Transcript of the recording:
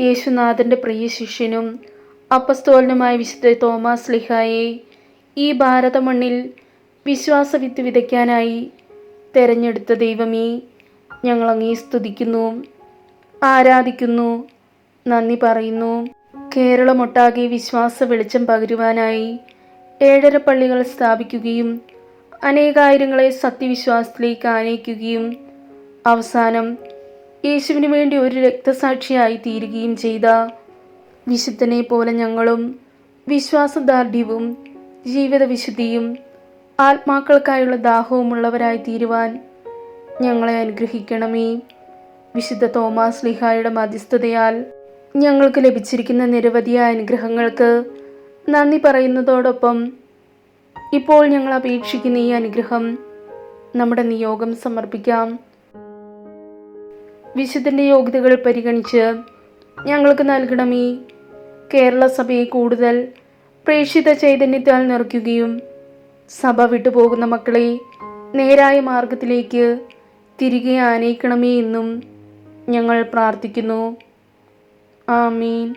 യേശുനാഥന്റെ പ്രിയ ശിഷ്യനും അപ്പസ്തോലനുമായ വിശുദ്ധ തോമസ് ലിഹായെ ഈ ഭാരത ഭാരതമണ്ണിൽ വിശ്വാസവിത്ത് വിതയ്ക്കാനായി തെരഞ്ഞെടുത്ത ദൈവമേ ഞങ്ങൾ അങ്ങേ സ്തുതിക്കുന്നു ആരാധിക്കുന്നു നന്ദി പറയുന്നു. കേരളമൊട്ടാകെ വിശ്വാസ വെളിച്ചം പകരുവാനായി ഏഴര പള്ളികൾ സ്ഥാപിക്കുകയും അനേകായിരങ്ങളെ സത്യവിശ്വാസത്തിലേക്ക് ആനയിക്കുകയും അവസാനം യേശുവിന് വേണ്ടി ഒരു രക്തസാക്ഷിയായി തീരുകയും ചെയ്ത വിശുദ്ധനെ പോലെ ഞങ്ങളും വിശ്വാസദാർഢ്യവും ജീവിത വിശുദ്ധിയും ആത്മാക്കൾക്കായുള്ള ദാഹവുമുള്ളവരായി തീരുവാൻ ഞങ്ങളെ അനുഗ്രഹിക്കണമേ. വിശുദ്ധ തോമാസ് ലിഹായുടെ മധ്യസ്ഥതയാൽ ഞങ്ങൾക്ക് ലഭിച്ചിരിക്കുന്ന നിരവധിയായ അനുഗ്രഹങ്ങൾക്ക് നന്ദി പറയുന്നതോടൊപ്പം ഇപ്പോൾ ഞങ്ങൾ അപേക്ഷിക്കുന്ന ഈ അനുഗ്രഹം നമ്മുടെ നിയോഗം സമർപ്പിക്കാം. വിശുദ്ധന്റെ യോഗ്യതകൾ പരിഗണിച്ച് ഞങ്ങൾക്ക് നൽകണമേ. കേരള സഭയെ കൂടുതൽ പ്രേക്ഷിത ചൈതന്യത്താൽ നിറയ്ക്കുകയും സഭ വിട്ടുപോകുന്ന മക്കളെ നേരായ മാർഗത്തിലേക്ക് തിരികെ ആനയിക്കണമേ എന്നും ഞങ്ങൾ പ്രാർത്ഥിക്കുന്നു. ആമീൻ.